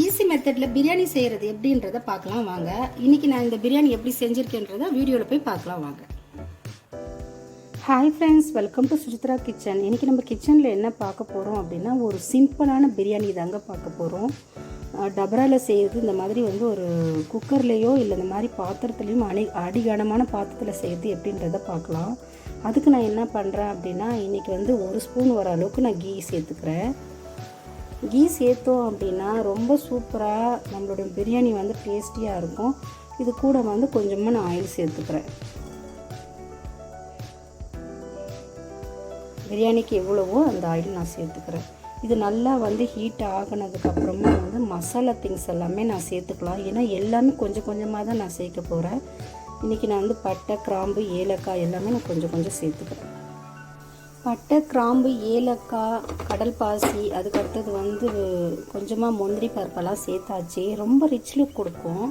Easy மெத்தடில் பிரியாணி செய்கிறது எப்படின்றத பார்க்கலாம் வாங்க. இன்றைக்கி நான் இந்த பிரியாணி எப்படி செஞ்சுருக்கேன்றத வீடியோவில் போய் பார்க்கலாம் வாங்க. Hi friends welcome to Sujithra kitchen இன்றைக்கி நம்ம கிச்சனில் என்ன பார்க்க போகிறோம் அப்படின்னா ஒரு சிம்பிளான பிரியாணி தாங்க பார்க்க போகிறோம் டபராவில் செய்கிறது இந்த மாதிரி வந்து ஒரு குக்கர்லேயோ இல்லை இந்த மாதிரி பாத்திரத்துலேயும் அடி அடிகனமான பாத்திரத்தில் செய்கிறது எப்படின்றத பார்க்கலாம். அதுக்கு நான் என்ன பண்ணுறேன் அப்படின்னா இன்றைக்கி வந்து ஒரு ஸ்பூன் வர அளவுக்கு நான் கீ சேர்த்துக்கிறேன். கீ சேர்த்தோம் அப்படின்னா ரொம்ப சூப்பராக நம்மளுடைய பிரியாணி வந்து டேஸ்டியாக இருக்கும். இது கூட வந்து கொஞ்சமாக நான் ஆயில் சேர்த்துக்கிறேன். பிரியாணிக்கு எவ்வளவோ அந்த ஆயில் நான் சேர்த்துக்கிறேன். இது நல்லா வந்து ஹீட் ஆகினதுக்கப்புறமா வந்து மசாலா திங்ஸ் எல்லாமே நான் சேர்த்துக்கலாம். ஏன்னா எல்லாமே கொஞ்சம் கொஞ்சமாக தான் நான் சேர்க்க போகிறேன் இன்றைக்கி நான் வந்து பட்டை கிராம்பு ஏலக்காய் எல்லாமே நான் கொஞ்சம் கொஞ்சம் சேர்த்துக்கிறேன். பட்டை கிராம்பு ஏலக்காய் கடல் பாசி அதுக்கடுத்தது வந்து கொஞ்சமாக முந்திரி பருப்பெல்லாம் சேர்த்தாச்சு. ரொம்ப ரிச் லுக் கொடுக்கும்.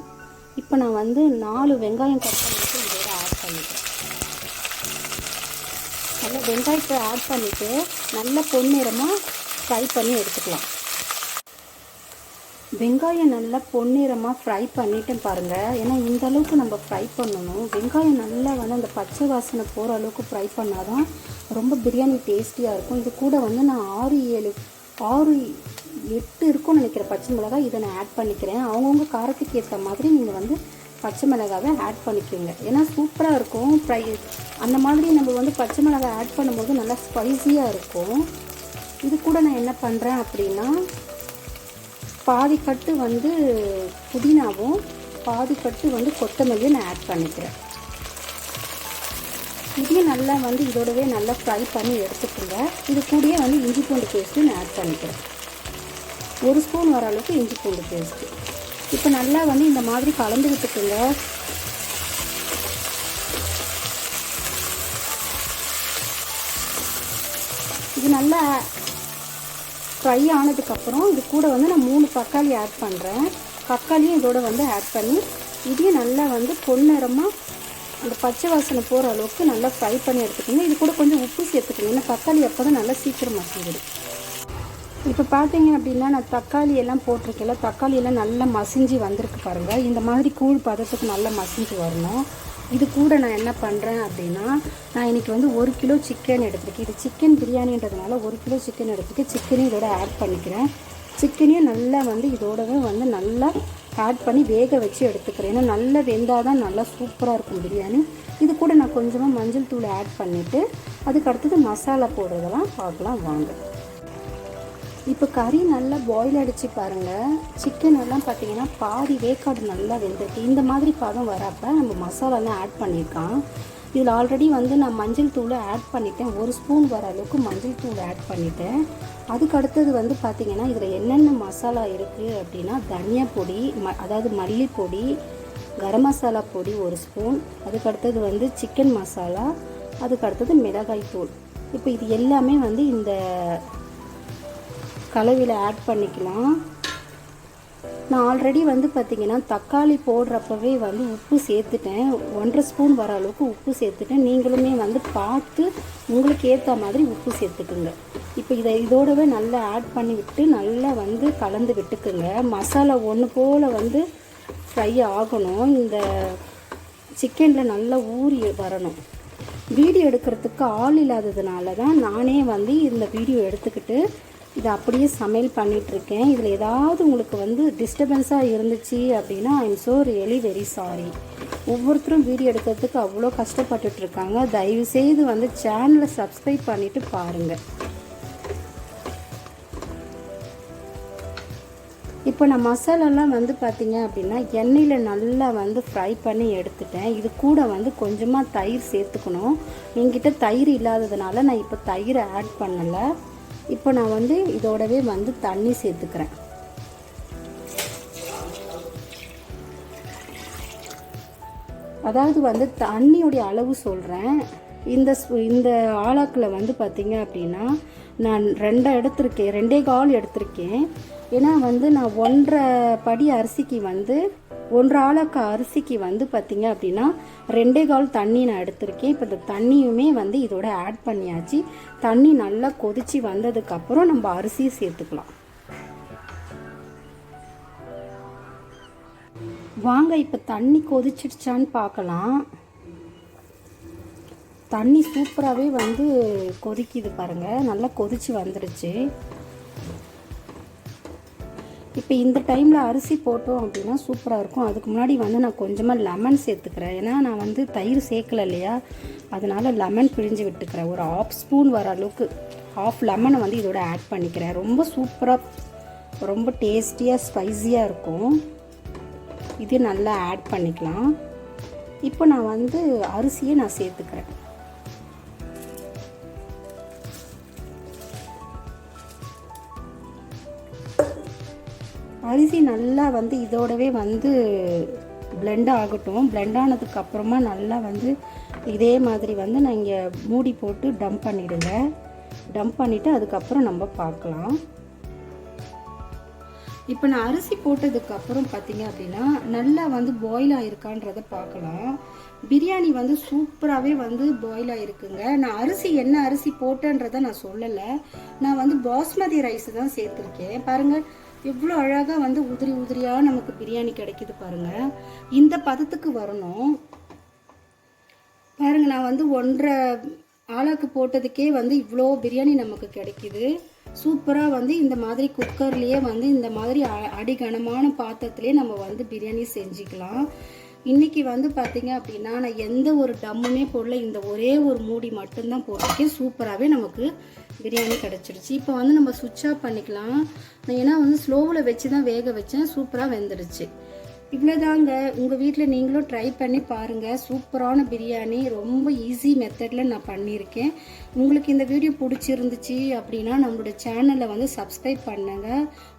இப்போ நான் வந்து நாலு வெங்காயம் கட் பண்ணிட்டு இதோட ஆட் பண்ணிக்கிறேன். நல்லா வெங்காயத்தை ஆட் பண்ணிவிட்டு நல்லா பொன்னிறமாக ஃப்ரை பண்ணி எடுத்துக்கலாம். வெங்காயம் நல்லா பொன்னிறமாக ஃப்ரை பண்ணிட்டேன் பாருங்கள் ஏன்னா இந்த அளவுக்கு நம்ம ஃப்ரை பண்ணணும். வெங்காயம் நல்லா வந்து அந்த பச்சை வாசனை போகிற அளவுக்கு ஃப்ரை பண்ணால் தான் ரொம்ப பிரியாணி டேஸ்டியாக இருக்கும். இது கூட வந்து நான் ஆறு ஏழு ஆறு எட்டு இருக்கும்னு நினைக்கிறேன். பச்சை மிளகாய் இதை நான் ஆட் பண்ணிக்கிறேன். அவங்கவுங்க காரத்துக்கு ஏற்ற மாதிரி நீங்கள் வந்து பச்சை மிளகாவை ஆட் பண்ணிக்கோங்க. ஏன்னா சூப்பராக இருக்கும். ஃப்ரை அந்த மாதிரி நம்ம வந்து பச்சை மிளகாய் ஆட் பண்ணும்போது நல்லா ஸ்பைஸியாக இருக்கும். இது கூட நான் என்ன பண்ணுறேன் அப்படின்னா பாதி கட்டு வந்து புதினாவும் பாதி கட்டு வந்து கொத்தமல்லியும் நான் ஆட் பண்ணிக்கிறேன். இதையும் நல்லா வந்து இதோடவே நல்லா ஃப்ரை பண்ணி எடுத்துக்கோங்க. இது கூடயே வந்து இஞ்சி பூண்டு பேஸ்ட்டு நான் ஆட் பண்ணிக்கிறேன். ஒரு ஸ்பூன் வர அளவுக்கு இஞ்சி பூண்டு பேஸ்ட்டு இப்போ நல்லா வந்து இந்த மாதிரி கலந்து விட்டுக்குங்க. இது நல்லா ஃப்ரை ஆனதுக்கப்புறம் இது கூட வந்து நான் மூணு தக்காளி ஆட் பண்ணுறேன் தக்காளியும் இதோட வந்து ஆட் பண்ணி இதையும் நல்லா வந்து பொன்னிறமாக அந்த பச்சை வாசனை போகிற அளவுக்கு நல்லா ஃப்ரை பண்ணி எடுத்துக்கணும் இது கூட கொஞ்சம் உப்பு சேர்த்துக்கணும் ஏன்னா தக்காளி அப்போ தான் நல்லா சீக்கிரம் மசிஞ்சிடும் இப்போ பார்த்தீங்க அப்படின்னா நான் தக்காளி எல்லாம் போட்டிருக்கேன் தக்காளி எல்லாம் நல்லா மசிஞ்சு வந்திருக்கு பாருங்கள் இந்த மாதிரி கூழ் பதத்துக்கு நல்லா மசிஞ்சு வரணும். இது கூட நான் என்ன பண்ணுறேன் அப்படின்னா நான் இன்றைக்கி வந்து ஒரு கிலோ சிக்கன் எடுத்துருக்கேன். இது சிக்கன் பிரியாணின்றதுனால ஒரு கிலோ சிக்கன் எடுத்துட்டு சிக்கனையும் இதோட ஆட் பண்ணிக்கிறேன். சிக்கனையும் நல்லா வந்து இதோடவே வந்து நல்லா ஆட் பண்ணி வேக வச்சு எடுத்துக்கிறேன். ஏன்னா நல்லா வெந்தால் தான் நல்லா சூப்பராக இருக்கும் பிரியாணி. இது கூட நான் கொஞ்சமாக மஞ்சள் தூள் ஆட் பண்ணிவிட்டு அதுக்கு அடுத்தது மசாலா போடுறதெல்லாம் பார்க்கலாம். வாங்க. இப்போ கறி நல்லா பாயில் அடித்து பாருங்கள் சிக்கன் எல்லாம் பார்த்தீங்கன்னா பாதி வேக்காடு நல்லா வெந்திருக்கு இந்த மாதிரி பதம் வரப்போ நம்ம மசாலாலாம் ஆட் பண்ணியிருக்கான். இதில் ஆல்ரெடி வந்து நான் மஞ்சள் தூளை ஆட் பண்ணிட்டேன். ஒரு ஸ்பூன் வர அளவுக்கு மஞ்சள் தூள் ஆட் பண்ணிட்டேன். அதுக்கு அடுத்தது வந்து பார்த்திங்கன்னா இதில் என்னென்ன மசாலா இருக்குது அப்படின்னா தனியா பொடி ம அதாவது மல்லிப்பொடி கரம் மசாலா பொடி ஒரு ஸ்பூன் அதுக்கு அடுத்தது வந்து சிக்கன் மசாலா. அதுக்கு அடுத்தது மிளகாய் தூள். இப்போ இது எல்லாமே வந்து இந்த கலவையில் ஆட் பண்ணிக்கலாம். நான் ஆல்ரெடி வந்து பார்த்திங்கன்னா தக்காளி போடுறப்பவே வந்து உப்பு சேர்த்துட்டேன். ஒன்றரை ஸ்பூன் வர அளவுக்கு உப்பு சேர்த்துட்டேன். நீங்களுமே வந்து பார்த்து உங்களுக்கு ஏற்ற மாதிரி உப்பு சேர்த்துக்குங்க. இப்போ இதை இதோடவே நல்லா ஆட் பண்ணி விட்டு நல்லா வந்து கலந்து விட்டுக்குங்க. மசாலா ஒன்று போல் வந்து ஃப்ரை ஆகணும். இந்த சிக்கனில் நல்லா ஊறி வரணும். வீடியோ எடுக்கிறதுக்கு ஆள் இல்லாததுனால தான் நானே வந்து இந்த வீடியோ எடுத்துக்கிட்டு இதை அப்படியே சமையல் பண்ணிகிட்ருக்கேன் இதில் ஏதாவது உங்களுக்கு வந்து டிஸ்டர்பன்ஸாக இருந்துச்சு அப்படின்னா I am so really very sorry ஒவ்வொருத்தரும் வீடியோ எடுக்கிறதுக்கு அவ்வளோ கஷ்டப்பட்டுட்ருக்காங்க. தயவுசெய்து வந்து சேனலை சப்ஸ்கிரைப் பண்ணிவிட்டு பாருங்கள் இப்போ நான் மசாலாலாம் வந்து பார்த்தீங்க அப்படின்னா எண்ணெயில் நல்லா வந்து ஃப்ரை பண்ணி எடுத்துட்டேன். இது கூட வந்து கொஞ்சமாக தயிர் சேர்த்துக்கணும். என்கிட்ட தயிர் இல்லாததுனால நான் இப்போ தயிரை ஆட் பண்ணலை. இப்போ நான் வந்து இதோடவே வந்து தண்ணி சேர்த்துக்கிறேன். அதாவது வந்து தண்ணியோடைய அளவு சொல்கிறேன் இந்த இந்த ஆளாக்கில் வந்து பார்த்திங்க அப்படின்னா நான் ரெண்டை எடுத்திருக்கேன் ரெண்டே கால் எடுத்திருக்கேன். ஏன்னா வந்து நான் ஒன்றரை படி அரிசிக்கு வந்து ஒன்றரை அரிசிக்கு வந்து பார்த்திங்க அப்படின்னா ரெண்டே கால் தண்ணி நான் எடுத்திருக்கேன். இப்போ இந்த தண்ணியுமே வந்து இதோட ஆட் பண்ணியாச்சு. தண்ணி நல்லா கொதிச்சு வந்ததுக்கப்புறம் நம்ம அரிசியை சேர்த்துக்கலாம். வாங்க இப்போ தண்ணி கொதிச்சிடுச்சான்னு பார்க்கலாம். தண்ணி சூப்பராகவே வந்து கொதிக்குது பாருங்கள் நல்லா கொதிச்சு வந்துடுச்சு இப்போ இந்த டைமில் அரிசி போட்டோம் அப்படின்னா சூப்பராக இருக்கும். அதுக்கு முன்னாடி வந்து நான் கொஞ்சமாக லெமன் சேர்த்துக்கிறேன். ஏன்னா நான் வந்து தயிர் சேர்க்கல இல்லையா? அதனால் லெமன் பிழிஞ்சு விட்டுக்கிறேன். ஒரு ஆஃப் ஸ்பூன் வர அளவுக்கு. ஆஃப் லெமனை வந்து இதோட ஆட் பண்ணிக்கிறேன். ரொம்ப சூப்பராக ரொம்ப டேஸ்டியாக ஸ்பைஸியாக இருக்கும். இது நல்லா ஆட் பண்ணிக்கலாம். இப்போ நான் வந்து அரிசியை நான் சேர்த்துக்கிறேன். அரிசி நல்லா வந்து இதோடவே வந்து பிளெண்ட் ஆகட்டும். பிளெண்ட் ஆனதுக்கு அப்புறமா நல்லா வந்து இதே மாதிரி வந்து நான் இங்கே மூடி போட்டு டம்ப் பண்ணிடுங்க. டம்ப் பண்ணிவிட்டு அதுக்கப்புறம் நம்ம பார்க்கலாம். இப்போ நான் அரிசி போட்டதுக்கப்புறம் பார்த்தீங்க அப்படின்னா நல்லா வந்து பாயில் ஆயிருக்கான்றத பார்க்கலாம். பிரியாணி வந்து சூப்பராகவே வந்து பாயில் ஆகிருக்குங்க நான் அரிசி என்ன அரிசி போட்டேன்றதை நான் சொல்லலை. நான் வந்து பாஸ்மதி ரைஸ் தான் சேர்த்துருக்கேன். பாருங்கள் எவ்வளோ அழகாக வந்து உதிரி உதிரியாக நமக்கு பிரியாணி கிடைக்கிது பாருங்க. இந்த பதத்துக்கு வரணும். பாருங்க நான் வந்து ஒன்றரை ஆளாக்கு போட்டதுக்கே வந்து இவ்வளோ பிரியாணி நமக்கு கிடைக்கிது. சூப்பராக வந்து இந்த மாதிரி குக்கர்லேயே வந்து இந்த மாதிரி அடிகனமான பாத்திரத்துலேயே நம்ம வந்து பிரியாணி செஞ்சுக்கலாம். இன்னைக்கு வந்து பார்த்தீங்க அப்படின்னா நான் எந்த ஒரு டம்முமே போடல. இந்த ஒரே ஒரு மூடி மட்டும்தான் போட்டிருக்கேன். சூப்பராகவே நமக்கு பிரியாணி கிடச்சிருச்சு. இப்போ வந்து நம்ம சுவிட்ச் ஆஃப் பண்ணிக்கலாம். நான் ஏன்னா வந்து ஸ்லோவில் வச்சு தான் வேக வச்சேன். சூப்பராக வெந்துடுச்சு இவ்வளோதாங்க உங்கள் வீட்டில் நீங்களும் ட்ரை பண்ணி பாருங்கள் சூப்பரான பிரியாணி. ரொம்ப ஈஸி மெத்தடில் நான் பண்ணியிருக்கேன். உங்களுக்கு இந்த வீடியோ பிடிச்சிருந்துச்சு அப்படின்னா நம்மளோட சேனலை வந்து சப்ஸ்கிரைப் பண்ணுங்க.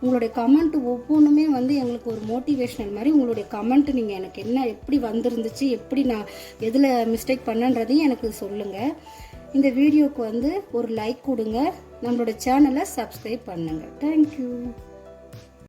உங்களுடைய கமெண்ட் ஒவ்வொன்றுமே வந்து எங்களுக்கு ஒரு மோட்டிவேஷனல் மாதிரி உங்களுடைய கமெண்ட் நீங்கள் எனக்கு என்ன எப்படி வந்திருந்துச்சு எப்படி நான் எதில் மிஸ்டேக் பண்ணன்றதையும் எனக்கு சொல்லுங்கள் இந்த வீடியோவுக்கு வந்து ஒரு லைக் கொடுங்க. நம்மளோட சேனலை சப்ஸ்கிரைப் பண்ணுங்கள் தேங்க்யூ